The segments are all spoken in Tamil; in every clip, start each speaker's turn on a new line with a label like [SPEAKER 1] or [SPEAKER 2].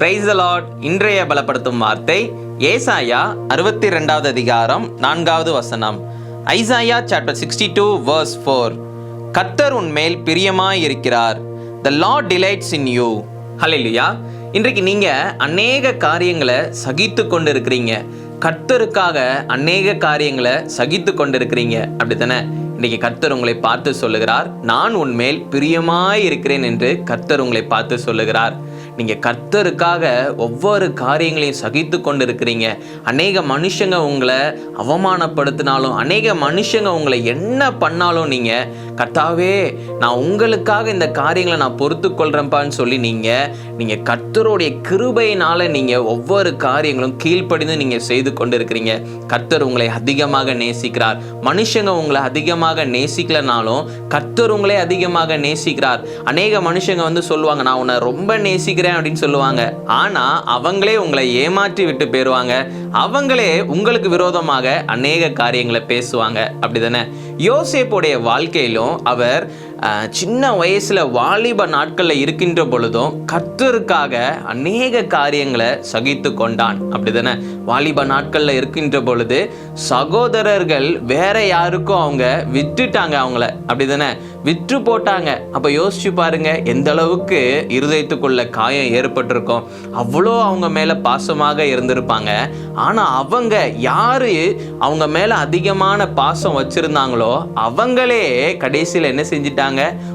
[SPEAKER 1] பிரைஸ் லார்ட் இன்றைய பலப்படுத்தும் வார்த்தை ஏசாயா அறுபத்தி ரெண்டாவது அதிகாரம் நான்காவது வசனம். Isaiah chapter sixty two verse four கத்தர் உன்மேல் பிரியமாய் இருக்கிறார் the lord delights in you ஹalleluya இன்றைக்கு நீங்கள் அநேக காரியங்களை சகித்து கொண்டு இருக்கிறீங்க கர்த்தருக்காக அநேக காரியங்களை சகித்து கொண்டு இருக்கிறீங்க அப்படித்தானே? இன்னைக்கு கர்த்தர் உங்களை பார்த்து சொல்லுகிறார். நான் உன்மேல் பிரியமாய் இருக்கிறேன் என்று கர்த்தர் உங்களை பார்த்து சொல்லுகிறார். நீங்கள் கர்த்தருக்காக ஒவ்வொரு காரியங்களையும் சகித்து கொண்டு இருக்கிறீங்க அநேக மனுஷங்க உங்களை அவமானப்படுத்தினாலும் அநேக மனுஷங்க உங்களை என்ன பண்ணாலும் நீங்கள் கர்த்தாவே நான் உங்களுக்காக இந்த காரியங்களை நான் பொறுத்து கொள்கிறேன்ப்பான்னு சொல்லி நீங்கள் நீங்கள் கர்த்தருடைய கிருபையினால் நீங்கள் ஒவ்வொரு காரியங்களும் கீழ்ப்படிந்து நீங்கள் செய்து கொண்டு இருக்கிறீங்க கர்த்தர் உங்களை அதிகமாக நேசிக்கிறார். மனுஷங்க உங்களை அதிகமாக நேசிக்கலனாலும் கர்த்தர் உங்களை அதிகமாக நேசிக்கிறார். அநேக மனுஷங்க வந்து சொல்லுவாங்க நான் உன்னை ரொம்ப நேசிக்கிறேன் அப்படின்னு சொல்லுவாங்க. ஆனால் அவங்களே உங்களை ஏமாற்றி விட்டு போயிடுவாங்க அவங்களே உங்களுக்கு விரோதமாக அநேக காரியங்களை பேசுவாங்க. அப்படிதானே? யோசேப்புடைய வாழ்க்கையிலும் அவர் சின்ன வயசில் வாலிப நாட்களில் இருக்கின்ற பொழுதும் கத்தருக்காக அநேக காரியங்களை சகித்து கொண்டான். அப்படி தானே வாலிப நாட்களில் இருக்கின்ற பொழுது சகோதரர்கள் வேற யாருக்கும் அவங்க விட்டுட்டாங்க அவங்கள. அப்படி தானே விற்று போட்டாங்க. அப்போ யோசிச்சு பாருங்க எந்த அளவுக்கு இருதயத்துக்குள்ள காயம் ஏற்பட்டிருக்கும். அவ்வளோ அவங்க மேலே பாசமாக இருந்திருப்பாங்க. ஆனால் அவங்க யார் அவங்க மேலே அதிகமான பாசம் வச்சுருந்தாங்களோ அவங்களே கடைசியில் என்ன செஞ்சிட்டாங்க?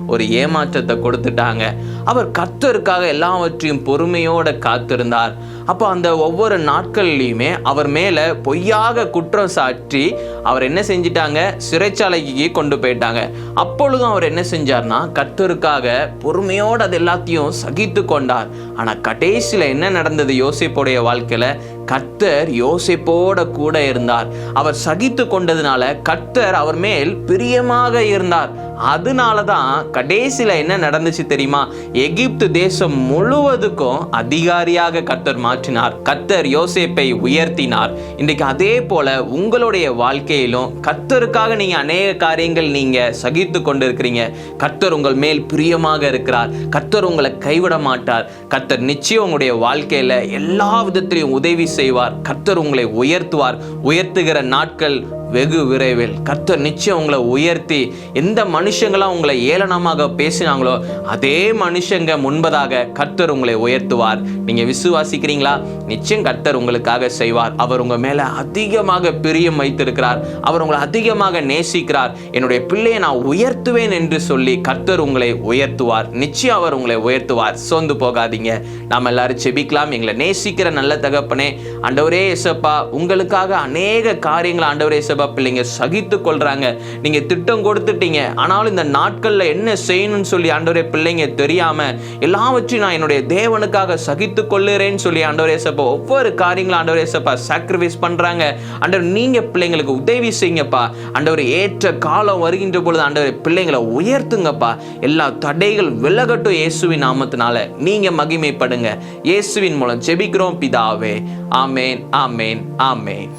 [SPEAKER 1] ஒரு ஏமாற்றத்தை கொடுத்துட்டாங்க. அவர் கர்த்தருக்காக எல்லாவற்றையும் பொறுமையோட காத்திருந்தார். அப்போ அந்த ஒவ்வொரு நாட்கள்லையுமே அவர் மேலே பொய்யாக குற்றம் சாற்றி அவர் என்ன செஞ்சிட்டாங்க? சிறைச்சாலைக்கு கொண்டு போயிட்டாங்க. அப்பொழுதும் அவர் என்ன செஞ்சார்னா கர்த்தருக்காக பொறுமையோடு அது எல்லாத்தையும் சகித்து கொண்டார். ஆனால் கடைசியில் என்ன நடந்தது யோசிப்போடைய வாழ்க்கையில்? கர்த்தர் யோசிப்போட கூட இருந்தார். அவர் சகித்து கொண்டதுனால கர்த்தர் அவர் மேல் பிரியமாக இருந்தார். அதனால தான் கடைசியில் என்ன நடந்துச்சு தெரியுமா? எகிப்து தேசம் முழுவதுக்கும் அதிகாரியாக கர்த்தர் மாற்றினார். கர்த்தர் யோசேப்பை உயர்த்தினார். இன்றைக்கு அதே போல உங்களுடைய வாழ்க்கை வாழ்க்கையிலும் கர்த்தருக்காக நீங்க அநேக காரியங்கள் நீங்க சகித்து கொண்டு இருக்கிறீங்க கர்த்தர் உங்கள் மேல் பிரியமாக இருக்கிறார். கர்த்தர் உங்களை கைவிட மாட்டார். கர்த்தர் நிச்சயம் உங்களுடைய வாழ்க்கையில எல்லா விதத்திலையும் உதவி செய்வார். கர்த்தர் உங்களை உயர்த்துவார். உயர்த்துகிற நாட்கள் வெகு விரைவில் கர்த்தர் நிச்சயம் உங்களை உயர்த்தி எந்த மனுஷங்களாம் உங்களை ஏளனமாக பேசினாங்களோ அதே மனுஷங்க முன்பதாக கர்த்தர் உங்களை உயர்த்துவார். நீங்கள் விசுவாசிக்கிறீங்களா? நிச்சயம் கர்த்தர் உங்களுக்காக செய்வார். அவர் உங்கள் மேலே அதிகமாக பிரியம் வைத்திருக்கிறார். அவர் உங்களை அதிகமாக நேசிக்கிறார். என்னுடைய பிள்ளையை நான் உயர்த்துவேன் என்று சொல்லி கர்த்தர் உங்களை உயர்த்துவார். நிச்சயம் அவர் உங்களை உயர்த்துவார். சோர்ந்து போகாதீங்க. நாம் எல்லாரும் செபிக்கலாம் எங்களை நேசிக்கிற நல்ல தகப்பனே ஆண்டவரே இசப்பா உங்களுக்காக அநேக காரியங்களை ஆண்டவரே இசப்பா பிள்ளைங்க சகித்து கொள்றாங்க. நீங்க திட்டம் கொடுத்துட்டீங்க. ஆனாலும் இந்த நாட்கள்ல என்ன செய்யணும்னு சொல்லி ஆண்டவரே பிள்ளைங்க தெரியாம எல்லாவற்றையும் நான் என்னுடைய தேவனுக்காக சகித்து கொள்ளுறேன்னு சொல்லி ஆண்டவரே சப்பா ஒவ்வொரு காரியங்களும் ஆண்டவரே சப்பா சாக்ரிஃபைஸ் பண்றாங்க. ஆண்டவர் நீங்க பிள்ளைங்களுக்கு உதவி செய்யுங்கப்பா. ஆண்டவர் ஏற்ற காலம் வருகின்ற பொழுது ஆண்டவர் பிள்ளைங்களை உயர்த்துங்கப்பா. எல்லா தடைகள் விலகட்டும் இயேசுவின் நாமத்தினால. நீங்க மகிமைப்படுங்க. இயேசுவின் மூலம் ஜெபிக்கிறோம் பிதாவே. ஆமேன் ஆமேன் ஆமேன்.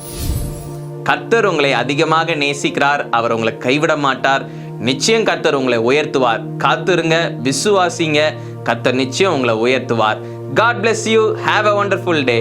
[SPEAKER 1] கர்த்தர் உங்களை அதிகமாக நேசிக்கிறார் அவர் உங்களை கைவிட மாட்டார். நிச்சயம் கர்த்தர் உங்களை உயர்த்துவார். காத்திருங்க விசுவாசிங்க கர்த்தர் நிச்சயம் உங்களை உயர்த்துவார். God bless you have a wonderful day